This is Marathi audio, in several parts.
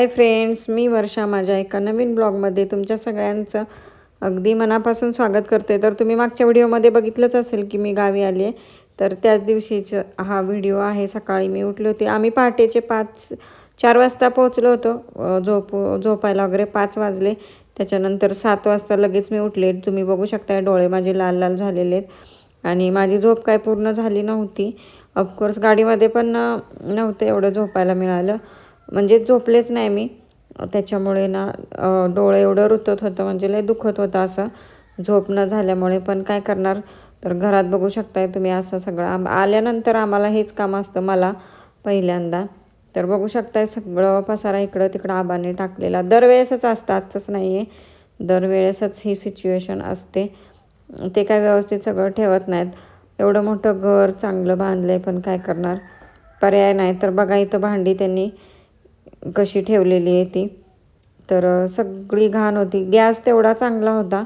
हाय फ्रेंड्स मी वर्षा माझ्या एका नवीन ब्लॉगमध्ये तुमच्या सगळ्यांचं अगदी मनापासून स्वागत करते. तर तुम्ही मागच्या व्हिडिओमध्ये बघितलंच असेल की मी गावी आली आहे. तर त्याच दिवशीचं हा व्हिडिओ आहे. सकाळी मी उठले होते. आम्ही पहाटेचे पाच चार वाजता पोहोचलो होतो. झोप झोपायला वगैरे पाच वाजले. त्याच्यानंतर सात वाजता लगेच मी उठले. तुम्ही बघू शकता डोळे माझे लाल लाल झालेले आहेत. आणि माझी झोप काय पूर्ण झाली नव्हती. ऑफकोर्स गाडीमध्ये पण नव्हतं एवढं झोपायला मिळालं. म्हणजे झोपलेच नाही मी. त्याच्यामुळे ना डोळे एवढं रुतत होतं म्हणजे लय दुखत होतं असं. झोप न झाल्यामुळे पण काय करणार? तर घरात बघू शकताय तुम्ही असं सगळं. आम आल्यानंतर आम्हाला हेच काम असतं मला पहिल्यांदा. तर बघू शकताय सगळं पसारा इकडं तिकडं आबाने टाकलेला. दरवेळेसच असतं आजचंच नाही आहे दरवेळेसच ही सिच्युएशन असते. ते काय व्यवस्थित सगळं ठेवत नाहीत. एवढं मोठं घर चांगलं बांधलं आहे पण काय करणार? पर्याय नाही. तर बघा इथं भांडी त्यांनी कशी ठेवलेली आहे ती. तर सगळी घाण होती. गॅस तेवढा चांगला होता.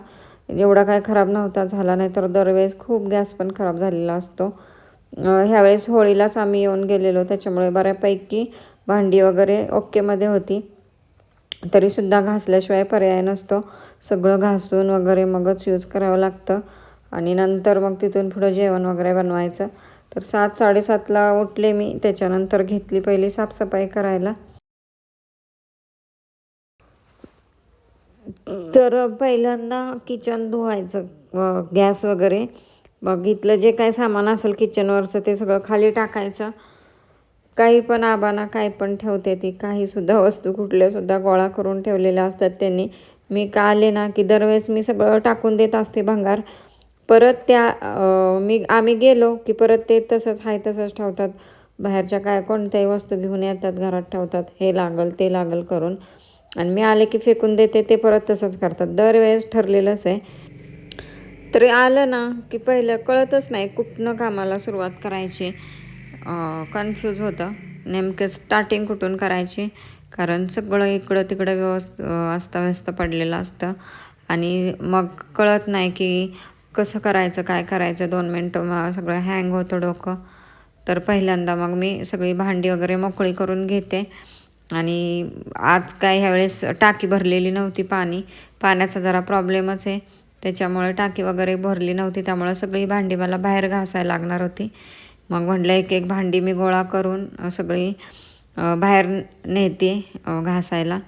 एवढा काय खराब नव्हता. झाला नाही तर दरवेळेस खूप गॅस पण खराब झालेला असतो. ह्यावेळेस होळीलाच आम्ही येऊन गेलेलो. त्याच्यामुळे बऱ्यापैकी भांडी वगैरे ओकेमध्ये होती. तरीसुद्धा घासल्याशिवाय पर्याय नसतो. सगळं घासून वगैरे मगच यूज करावं लागतं. आणि नंतर मग तिथून पुढं जेवण वगैरे बनवायचं. तर सात साडेसातला उठले मी. त्याच्यानंतर घेतली पहिली साफसफाई करायला. तर पहिल्यांदा किचन धुवायचं गॅस वगैरे. मग इथलं जे काय सामान असेल किचनवरचं ते सगळं खाली टाकायचं. काही पण आबाना काही पण ठेवते ती. काहीसुद्धा वस्तू कुठल्यासुद्धा गोळा करून ठेवलेल्या असतात त्यांनी. मी का आले ना की दरवेळेस मी सगळं टाकून देत असते भंगार. परत त्या मी आम्ही गेलो की परत ते तसंच आहे तसंच ठेवतात. बाहेरच्या काय कोणत्याही वस्तू घेऊन येतात घरात ठेवतात. हे लागल ते लागल करून. आणि मी आले की फेकून देते ते परत तसंच करतात. दरवेळेस ठरलेलंच आहे. तरी आलं ना की पहिलं कळतच नाही कुठनं कामाला सुरुवात करायची. कन्फ्यूज होतं. नेमकं स्टार्टिंग कुठून करायची? कारण सगळं इकडं तिकडं व्यवस्थ अस्ताव्यस्त पडलेलं असतं. आणि मग कळत नाही की कसं करायचं काय करायचं दोन मिनटं मग सगळं हँग होतं डोकं. तर पहिल्यांदा मग मी सगळी भांडी वगैरे मोकळी करून घेते. आणि आज काय ह्यावेळेस टाकी भरलेली नव्हती पाणी. पाण्याचा जरा प्रॉब्लेमच आहे. त्याच्यामुळे टाकी वगैरे भरली नव्हती. त्यामुळे सगळी भांडी मला बाहेर घासायला लागणार होती. मग म्हटलं एक एक भांडी मी गोळा करून सगळी बाहेर नेते घासायला.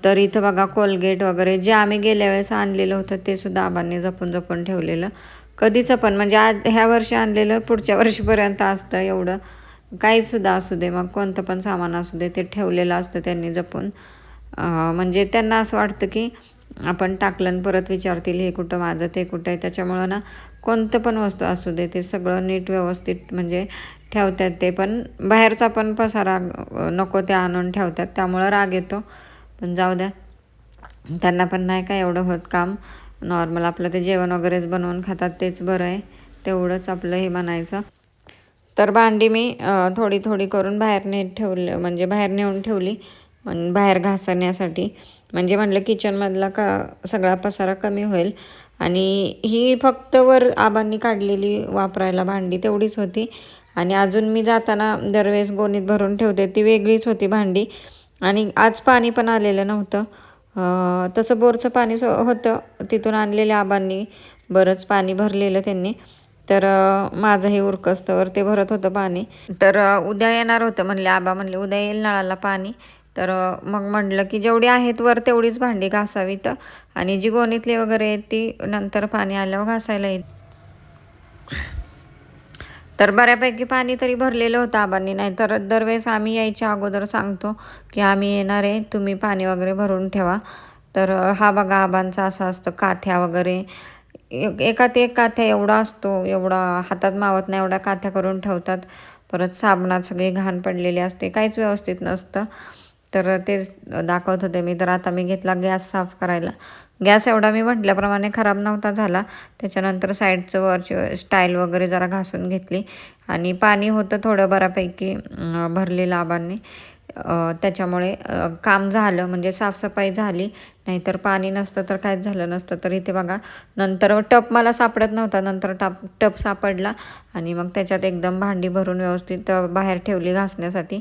तर इथं बघा कोलगेट वगैरे जे आम्ही गेल्या वेळेस आणलेलं होतं ते सुद्धा आबांनी जपून जपून ठेवलेलं. कधीचं पण म्हणजे आज ह्या वर्षी आणलेलं पुढच्या वर्षीपर्यंत असतं एवढं. काहीसुद्धा असू दे मग कोणतं पण सामान असू दे ते ठेवलेलं असतं त्यांनी जपून. म्हणजे त्यांना असं वाटतं की आपण टाकलं आणि परत विचारतील हे कुठं माझं ते कुठं आहे? त्याच्यामुळं ना कोणतं पण वस्तू असू दे ते सगळं नीट व्यवस्थित म्हणजे ठेवतात ते. पण बाहेरचा पण पसारा नको ते आणून ठेवतात त्यामुळं राग येतो. पण जाऊ द्या. त्यांना पण नाही काय एवढं होत काम. नॉर्मल आपलं ते जेवण वगैरेच बनवून खातात तेच बरं आहे. तेवढंच आपलं हे म्हणायचं. तर भांडी मी थोडी थोडी करून बाहेर नेत ठेवलं म्हणजे बाहेर नेऊन ठेवली बाहेर घासण्यासाठी. म्हणजे म्हटलं किचनमधला का सगळा पसारा कमी होईल. आणि ही फक्त वर आबांनी काढलेली वापरायला भांडी तेवढीच होती. आणि अजून मी जाताना दरवेळेस गोणीत भरून ठेवते ती वेगळीच होती भांडी. आणि आज पाणी पण आलेलं नव्हतं. तसं बोरचं पाणी सो होतं. तिथून आणलेल्या आबांनी बरंच पाणी भरलेलं त्यांनी. तर माझंही माझं हे उरकस्तवर ते भरत होतं पाणी. तर उद्या येणार होतं म्हणले आबा म्हणले उद्या येईल नळाला पाणी. तर मग म्हटलं की जेवढी आहेत वर तेवढीच भांडी घासावीत आणि जी गोणीतली वगैरे आहेत ती नंतर पाणी आल्यावर घासायला येईल. तर बऱ्यापैकी पाणी तरी भरलेलं होतं आबांनी. नाही तर दरवेळेस आम्ही यायच्या अगोदर सांगतो की आम्ही येणार आहे तुम्ही पाणी वगैरे भरून ठेवा. तर हा बघा आबांचा असं असतं काथ्या वगैरे. एकात एक काथ्या एवढा असतो एवढा हातात मावत नाही एवढा काथ्या करून ठेवतात. परत साबणात सगळी घाण पडलेली असते काहीच व्यवस्थित नसतं. तर तेच दाखवत होते मी तर आता मी घेतला गॅस साफ करायला. गॅस एवढा मी म्हटल्याप्रमाणे खराब नव्हता झाला. त्याच्यानंतर साईडचं वरची स्टाईल वगैरे जरा घासून घेतली. आणि पाणी होतं थोडं बऱ्यापैकी भरलेलं आबांनी. त्याच्यामुळे काम झालं म्हणजे साफसफाई झाली. नाहीतर पाणी नसतं तर काहीच झालं नसतं. तर इथे बघा नंतर टप मला सापडत नव्हता. नंतर टाप टप सापडला आणि मग त्याच्यात एकदम भांडी भरून व्यवस्थित बाहेर ठेवली घासण्यासाठी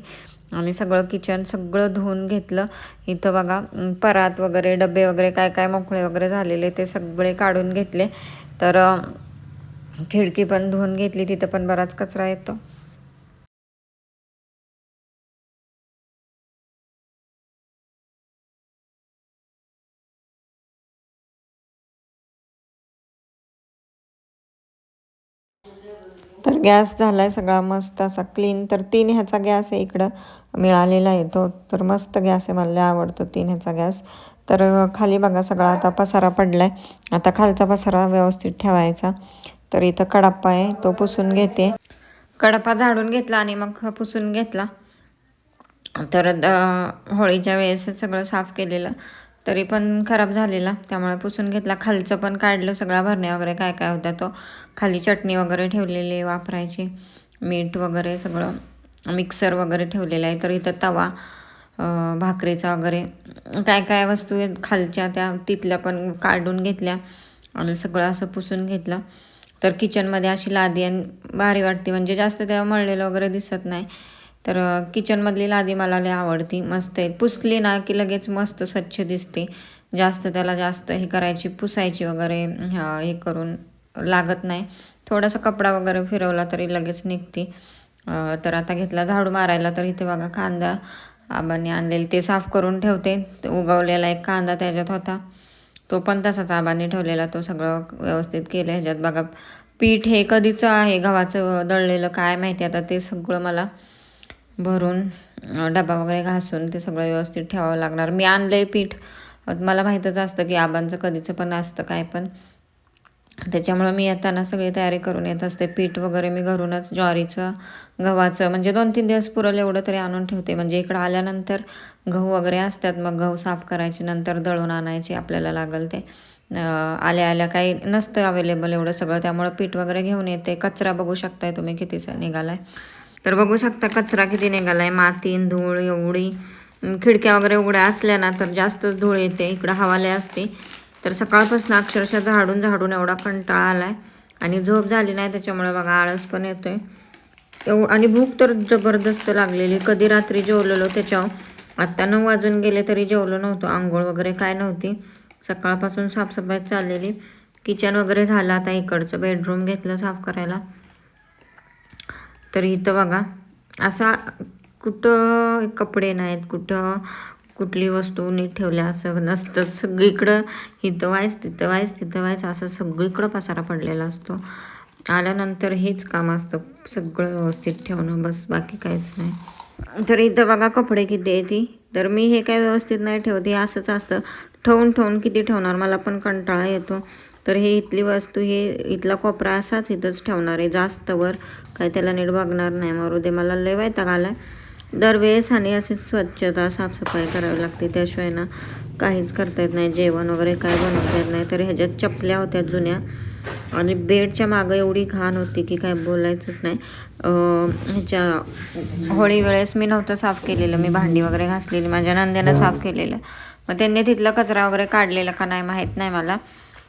आणि सगळं किचन सगळं धुवून घेतलं. इथं बघा परात वगैरे डबे वगैरे काय काय मोकळे वगैरे झालेले ते सगळे काढून घेतले. तर खिडकी पण धुवून घेतली. तिथं पण बराच कचरा येतो. तर गॅस झाला आहे सगळा मस्त असा क्लीन तर तीन ह्याचा गॅस आहे इकडं. मिळालेला आहे तो. तर मस्त गॅस आहे. मला आवडतो तीन ह्याचा गॅस. तर खाली बघा सगळा आता पसारा पडला आहे आता खालचा पसारा व्यवस्थित ठेवायचा. तर इथं कडाप्पा आहे. तो पुसून घेते. कडापा झाडून घेतला आणि मग पुसून घेतला. तर होळीच्या वेळेस सगळं साफ केलेलं. तरी पण खराब झालेला. त्यामुळे पुसून घेतला. खालचं पण काढलं सगळा भरण्या वगैरे काय काय होत्या तो. खाली चटणी वगैरे ठेवलेली वापरायची. मीठ वगैरे सगळं. मिक्सर वगैरे ठेवलेलं आहे. तर इथं तवा भाकरीचा वगैरे काय काय वस्तू आहेत खालच्या त्या तिथल्या पण काढून घेतल्या आणि सगळं असं पुसून घेतलं. तर किचनमध्ये अशी लादी आणि भारी वाटते. म्हणजे जास्त तेव्हा मळलेलं वगैरे दिसत नाही. तर किचनमधली लादी मला लय आवडती. मस्त आहे. पुसली ना की लगेच मस्त स्वच्छ दिसते. जास्त त्याला जास्त हे करायची पुसायची वगैरे हे करून लागत नाही. थोडासा कपडा वगैरे फिरवला तरी लगेच निघते. तर आता घेतला झाडू मारायला तर इथे बघा कांदा आबांनी आणलेले ते साफ करून ठेवते. उगवलेला एक कांदा त्याच्यात होता. तो पण तसाच आबांनी ठेवलेला. तो सगळं व्यवस्थित केलं ह्याच्यात. बघा पीठ हे कधीचं आहे? गव्हाचं दळलेलं काय माहिती आता ते सगळं मला भरून डबा वगैरे घासून ते सगळं व्यवस्थित ठेवावं लागणार. मी आणलं आहे पीठ मला माहीतच असतं की आबांचं कधीचं पण असतं काय पण. त्याच्यामुळं मी येताना सगळी तयारी करून येत असते. पीठ वगैरे मी घरूनच ज्वारीचं गव्हाचं म्हणजे दोन तीन दिवस पुरल एवढं तरी आणून ठेवते. म्हणजे इकडं आल्यानंतर गहू वगैरे असतात मग गहू साफ करायचे नंतर दळून आणायचे आपल्याला लागल ते. आल्या आल्या काही नसतं अवेलेबल एवढं सगळं. त्यामुळं पीठ वगैरे घेऊन येते. कचरा बघू शकताय तुम्ही कितीचा निघालाय. तर बघू शकता कचरा किती निघाला आहे माती धूळ एवढी. खिडक्या वगैरे उघड्या असल्या ना तर जास्तच धूळ येते. इकडं हवाले असते. तर सकाळपासून अक्षरशः झाडून झाडून एवढा कंटाळा आला आहे आणि झोप झाली नाही त्याच्यामुळे बघा आळस पण येतोय. एव आणि भूक तर जबरदस्त लागलेली. कधी रात्री जेवलेलो त्याच्यावर. आत्ता नऊ वाजून गेले तरी जेवलो नव्हतो. आंघोळ वगैरे काय नव्हती. सकाळपासून साफसफाई चाललेली. किचन वगैरे झालं आता इकडचं. बेडरूम घेतलं साफ करायला. तर इथं बघा. असा कुठं कपडे नाहीत कुठं कुठली वस्तू नीट ठेवल्या असं नसतं. सगळीकडं इथं व्हायच तिथं व्हायच तिथं व्हायचं असं सगळीकडं पसारा पडलेला असतो. आल्यानंतर हेच काम असतं सगळं व्यवस्थित ठेवणं बस बाकी काहीच नाही. तर इथं बघा कपडे किती आहे ती तर मी हे काय व्यवस्थित नाही ठेवते असंच असतं. ठेवून ठेवून किती ठेवणार मला पण कंटाळा येतो. तर हे इथली वस्तू हे इथला कोपरा असाच इथंच ठेवणार आहे जास्तवर काय त्याला नीट बघणार नाही. मरू दे मला लय वैताग आलाय. दरवेळेस आणि अशी स्वच्छता साफसफाई करावी लागते. त्याशिवाय ना काहीच करता येत नाही. जेवण वगैरे काय बनवता येत नाही. तर ह्याच्यात चपल्या होत्या जुन्या. आणि बेडच्या मागं एवढी घाण होती की काय बोलायचंच नाही. ह्याच्या होळी वेळेस मी नव्हतं साफ केलेलं. मी भांडी वगैरे घासलेली. माझ्या नंद्यानं साफ केलेलं. मग त्यांनी तिथला कचरा वगैरे काढलेला का नाही माहीत नाही मला.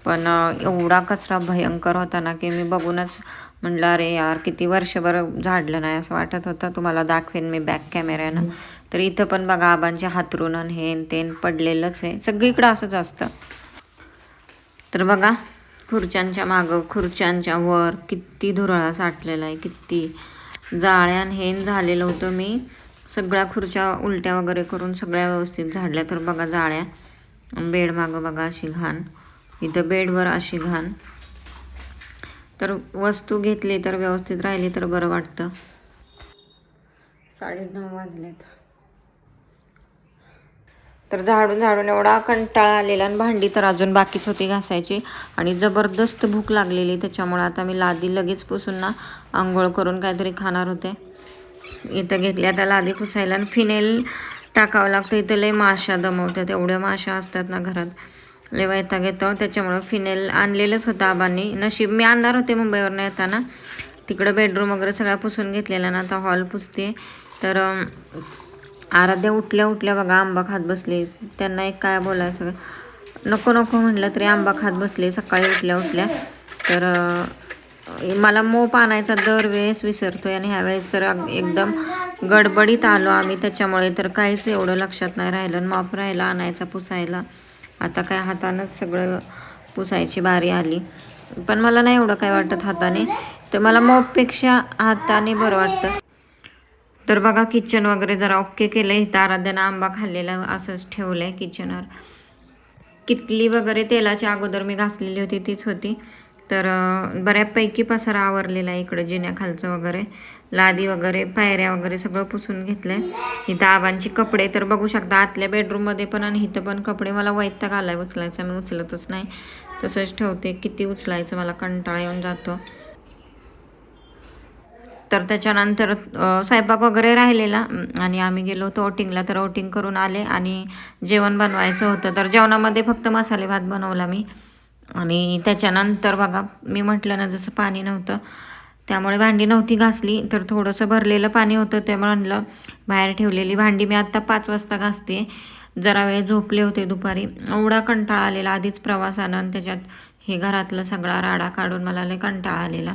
पण एवढा कचरा भयंकर होता ना की मी बघूनच म्हणलं अरे यार किती वर्षभर झाडलं नाही असं वाटत होतं. तुम्हाला दाखवेन मी बॅक कॅमेऱ्यानं तर इथं पण बघा आबांचे हातरून आणि हे तेन पडलेलंच आहे. सगळीकडं असंच असतं. तर बघा खुर्च्यांच्या मागं खुर्च्यांच्या वर किती धुरळा साठलेला आहे किती जाळ्यान हेन झालेलं होतं मी. सगळ्या खुर्च्या उलट्या वगैरे करून सगळ्या व्यवस्थित झाडल्या. तर बघा जाळ्या. बेड मागं बघा अशी घाण. इथं बेडवर अशी घाण. तर वस्तू घेतली तर व्यवस्थित राहिली तर बरं वाटतं. साडेनऊ वाजलेत. तर झाडून झाडून एवढा कंटाळा आलेला आणि भांडी तर अजून बाकीच होती घासायची आणि जबरदस्त भूक लागलेली त्याच्यामुळे आता मी लादी लगेच पुसून ना आंघोळ करून काहीतरी खाणार होते. इथं घेतली आता लादी पुसायला आणि फिनेल टाकावं लागतं. इथं लय माशा दमवतात. एवढ्या माशा असतात ना घरात. लय वैताग येतो. त्याच्यामुळं फिनेल आणलेलंच होतं आबांनी. नशीब मी आणणार होते मुंबईवरनं येताना. तिकडं बेडरूम वगैरे सगळा पुसून घेतलेला ना आता हॉल पुसते. तर आराध्या उठल्या उठल्या बघा आंबा खात बसले. त्यांना एक काय बोलायचं? नको नको म्हटलं तरी आंबा खात बसले सकाळी उठल्या उठल्या. तर मला मोप आणायचा दरवेळेस विसरतो आणि ह्यावेळेस तर एकदम गडबडीत आलो आम्ही. त्याच्यामुळे तर काहीच एवढं लक्षात नाही राहिलं आणि मॉप राहिला आणायचा पुसायला. आता काय हातानंच सगळं पुसायची बारी आली. पण मला नाही एवढं काय वाटत हाताने. तर मला मॉपपेक्षा हाताने बरं वाटतं. तर बघा किचन वगैरे जरा ओके केलं इथं आराध्यानं आंबा खाल्लेला असंच ठेवलं आहे किचनवर किटली वगैरे तेलाच्या अगोदर मी घासलेली होती तीच होती. तर बऱ्यापैकी पसारा आवरलेला आहे इकडं जिन्याखालचं वगैरे. लादी वगैरे पायऱ्या वगैरे सगळं पुसून घेतलं आहे इथं आबांची कपडे तर बघू शकता आतल्या बेडरूममध्ये पण आणि इथं पण कपडे मला वैताग आलाय उचलायचा मी उचलतच नाही. तसंच ठेवते किती उचलायचं मला कंटाळा येऊन जातो. तर त्याच्यानंतर स्वयंपाक वगैरे राहिलेला. आणि आम्ही गेलो होतो ओटिंगला तर ओटिंग करून आले. आणि जेवण बनवायचं होतं. तर जेवणामध्ये फक्त मसाले भात बनवला मी. आणि त्याच्यानंतर बघा मी म्हटलं ना जसं पाणी नव्हतं त्यामुळे भांडी नव्हती घासली तर थोडंसं भरलेलं पाणी होतं ते म्हणलं बाहेर ठेवलेली भांडी मी आत्ता पाच वाजता घासते. जरा वेळ झोपले होते दुपारी. एवढा कंटाळा आलेला आधीच प्रवासानं आणि त्याच्यात हे घरातलं सगळा राडा काढून मला लय कंटाळा आलेला.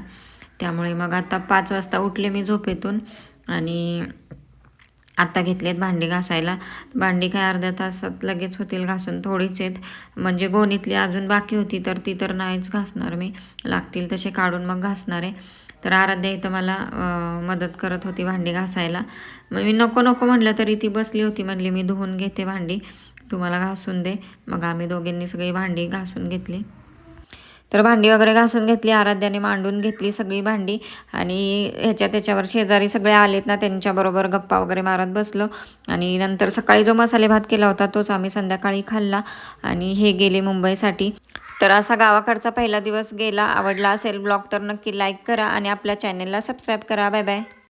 त्यामुळे मग आता पाच वाजता उठले मी झोपेतून आणि आत्ता घेतलेत भांडी घासायला. भांडी काय अर्ध्या तासात लगेच होतील घासून. थोडीच आहेत. म्हणजे गोणीतली अजून बाकी होती तर ती तर नाहीच घासणार मी. लागतील तसे काढून मग घासणार आहे. तर आराध्या इथं मला मदत करत होती भांडी घासायला. मग मी नको नको म्हटलं तरी ती बसली होती. म्हणली मी धुवून घेते भांडी. तुम्हाला घासून दे. मग आम्ही दोघींनी सगळी भांडी घासून घेतली. तर भांडी वगैरे घासून घेतली आराध्याने मांडून घेतली सगळी भांडी. आणि ह्याच्या त्याच्यावर शेजारी सगळे आलेत ना त्यांच्याबरोबर गप्पा वगैरे मारत बसलो. आणि नंतर सकाळी जो मसाले भात केला होता तोच आम्ही संध्याकाळी खाल्ला. आणि हे गेले मुंबईसाठी. तर असा गावाकडचा पहिला दिवस गेला आवडला असेल ब्लॉग तर नक्की लाईक करा आणि आपल्या चॅनेलला सबस्क्राईब करा. Bye bye.